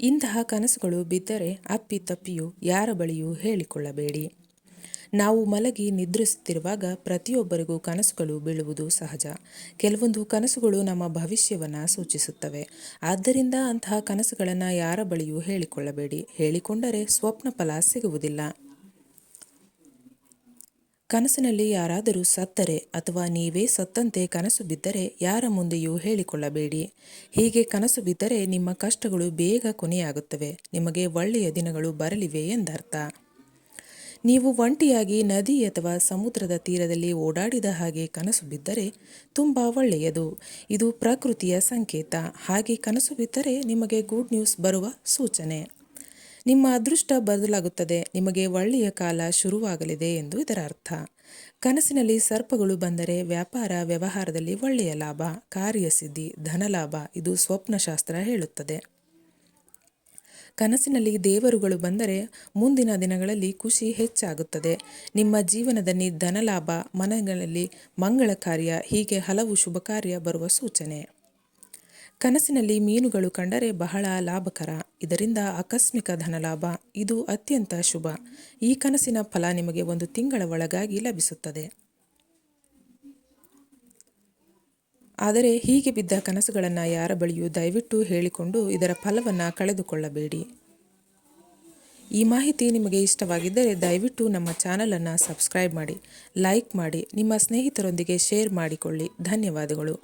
ಇಂತಹ ಕನಸುಗಳು ಬಿದ್ದರೆ ಅಪ್ಪಿ ತಪ್ಪಿಯೂ ಯಾರ ಬಳಿಯೂ ಹೇಳಿಕೊಳ್ಳಬೇಡಿ. ನಾವು ಮಲಗಿ ನಿದ್ರಿಸುತ್ತಿರುವಾಗ ಪ್ರತಿಯೊಬ್ಬರಿಗೂ ಕನಸುಗಳು ಬೀಳುವುದು ಸಹಜ. ಕೆಲವೊಂದು ಕನಸುಗಳು ನಮ್ಮ ಭವಿಷ್ಯವನ್ನು ಸೂಚಿಸುತ್ತವೆ. ಆದ್ದರಿಂದ ಅಂತಹ ಕನಸುಗಳನ್ನು ಯಾರ ಬಳಿಯೂ ಹೇಳಿಕೊಳ್ಳಬೇಡಿ. ಹೇಳಿಕೊಂಡರೆ ಸ್ವಪ್ನ ಫಲ ಸಿಗುವುದಿಲ್ಲ. ಕನಸಿನಲ್ಲಿ ಯಾರಾದರೂ ಸತ್ತರೆ ಅಥವಾ ನೀವೇ ಸತ್ತಂತೆ ಕನಸು ಬಿದ್ದರೆ ಯಾರ ಮುಂದೆಯೂ ಹೇಳಿಕೊಳ್ಳಬೇಡಿ. ಹೀಗೆ ಕನಸು ಬಿದ್ದರೆ ನಿಮ್ಮ ಕಷ್ಟಗಳು ಬೇಗ ಕೊನೆಯಾಗುತ್ತವೆ. ನಿಮಗೆ ಒಳ್ಳೆಯ ದಿನಗಳು ಬರಲಿವೆ ಎಂದರ್ಥ. ನೀವು ಒಂಟಿಯಾಗಿ ನದಿ ಅಥವಾ ಸಮುದ್ರದ ತೀರದಲ್ಲಿ ಓಡಾಡಿದ ಹಾಗೆ ಕನಸು ಬಿದ್ದರೆ ತುಂಬ ಒಳ್ಳೆಯದು. ಇದು ಪ್ರಕೃತಿಯ ಸಂಕೇತ. ಹಾಗೆ ಕನಸು ಬಿದ್ದರೆ ನಿಮಗೆ ಗುಡ್ ನ್ಯೂಸ್ ಬರುವ ಸೂಚನೆ. ನಿಮ್ಮ ಅದೃಷ್ಟ ಬದಲಾಗುತ್ತದೆ. ನಿಮಗೆ ಒಳ್ಳೆಯ ಕಾಲ ಶುರುವಾಗಲಿದೆ ಎಂದು ಇದರ ಅರ್ಥ. ಕನಸಿನಲ್ಲಿ ಸರ್ಪಗಳು ಬಂದರೆ ವ್ಯಾಪಾರ ವ್ಯವಹಾರದಲ್ಲಿ ಒಳ್ಳೆಯ ಲಾಭ, ಕಾರ್ಯಸಿದ್ಧಿ, ಧನಲಾಭ, ಇದು ಸ್ವಪ್ನಶಾಸ್ತ್ರ ಹೇಳುತ್ತದೆ. ಕನಸಿನಲ್ಲಿ ದೇವರುಗಳು ಬಂದರೆ ಮುಂದಿನ ದಿನಗಳಲ್ಲಿ ಖುಷಿ ಹೆಚ್ಚಾಗುತ್ತದೆ. ನಿಮ್ಮ ಜೀವನದಲ್ಲಿ ಧನಲಾಭ, ಮನೆಗಳಲ್ಲಿ ಮಂಗಳ ಕಾರ್ಯ ಹೀಗೆ ಹಲವು ಶುಭ ಕಾರ್ಯ ಬರುವ ಸೂಚನೆ. ಕನಸಿನಲ್ಲಿ ಮೀನುಗಳು ಕಂಡರೆ ಬಹಳ ಲಾಭಕರ. ಇದರಿಂದ ಆಕಸ್ಮಿಕ ಧನಲಾಭ ಇದು ಅತ್ಯಂತ ಶುಭ. ಈ ಕನಸಿನ ಫಲ ನಿಮಗೆ ಒಂದು ತಿಂಗಳ ಒಳಗಾಗಿ ಲಭಿಸುತ್ತದೆ. ಆದರೆ ಹೀಗೆ ಬಿದ್ದ ಕನಸುಗಳನ್ನು ಯಾರ ಬಳಿಯೂ ದಯವಿಟ್ಟು ಹೇಳಿಕೊಂಡು ಇದರ ಫಲವನ್ನು ಕಳೆದುಕೊಳ್ಳಬೇಡಿ. ಈ ಮಾಹಿತಿ ನಿಮಗೆ ಇಷ್ಟವಾಗಿದ್ದರೆ ದಯವಿಟ್ಟು ನಮ್ಮ ಚಾನಲನ್ನು ಸಬ್ಸ್ಕ್ರೈಬ್ ಮಾಡಿ, ಲೈಕ್ ಮಾಡಿ, ನಿಮ್ಮ ಸ್ನೇಹಿತರೊಂದಿಗೆ ಶೇರ್ ಮಾಡಿಕೊಳ್ಳಿ. ಧನ್ಯವಾದಗಳು.